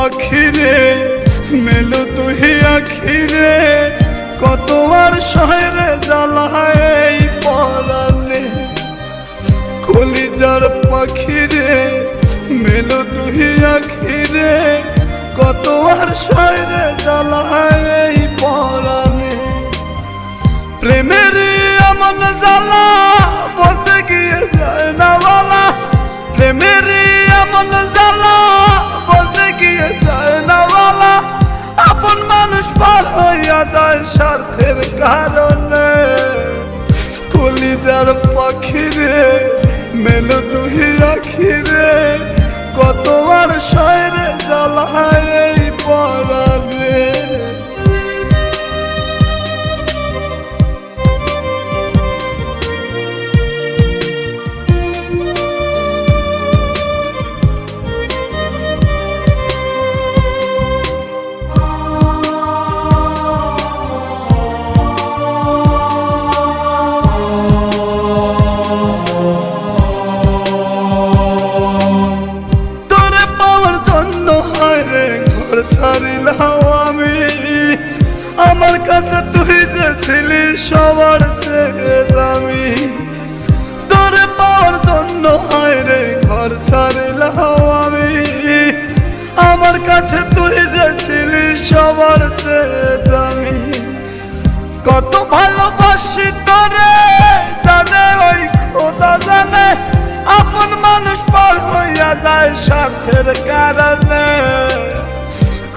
পাখিরে মেলো তুহি আখিরে কত আর শহরে জ্বালায় এই পরানে কলিজার পাখিরে, মেলো তুহি আখিরে কত আর শহরে জ্বালায় যায় স্বার্থের কারণে। কলিজার পাখিরে মেলো দুহি আখিরে। কতবার আর শয়রে জ্বালায় এই কত ভালোবাসি তোরে, জানে ওই খোদা জানে, আপন মানুষ পার হইয়া যায় স্বার্থের কারণে।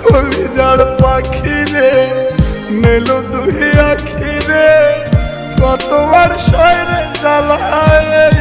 কলিজার পাখি রে মেলো দুহি আখি রে কতবার শয়রে জ্বালায় এই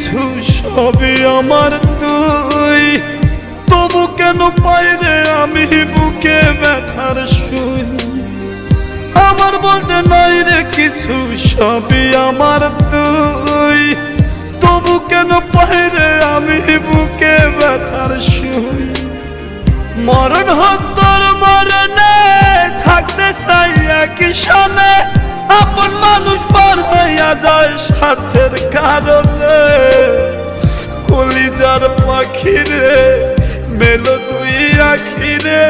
কিছু সবই আমার তুই। তবু কেন পাই রে আমি বুকে ব্যথার শুই আমার বলতে নাই রে কিছু, সবই আমার তুই। তবু কেন পাই রে আমি বুকে ব্যথার শুই মরণ হত্তর মরণে থাকতে চাই একই সনে আপন মানুষ পার হইয়া যায় স্বার্থের কারণে। কলিজার পাখিরে, মেলো তুই আখিরে।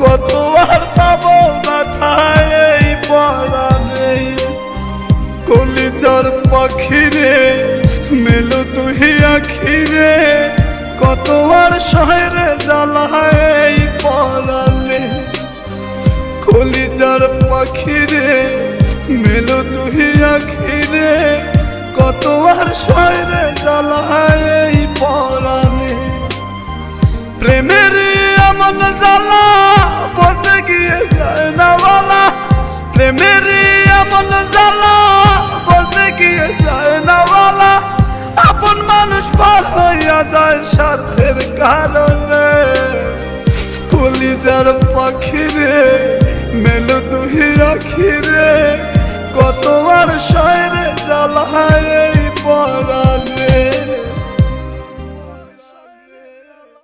কত আর পাবো মাথায় এই পরানে কলিজার পাখিরে, মেলো তুই আখিরে। কত আর শহরে জ্বালায় এই পরালে কলিজার পাখিরে মেলো তুই আখিরে কত আর শহরে জ্বালায় এই পরালে প্রেমের এমন জ্বালা বলতে গিয়ে যায় না বলা। প্রেমের এমন জ্বালা বলতে গিয়ে যায় না বলা। আপন মানুষ পার হইয়া যায় স্বার্থের কারণে। কলিজার পাখিরে, মেলো দুহি আখিরে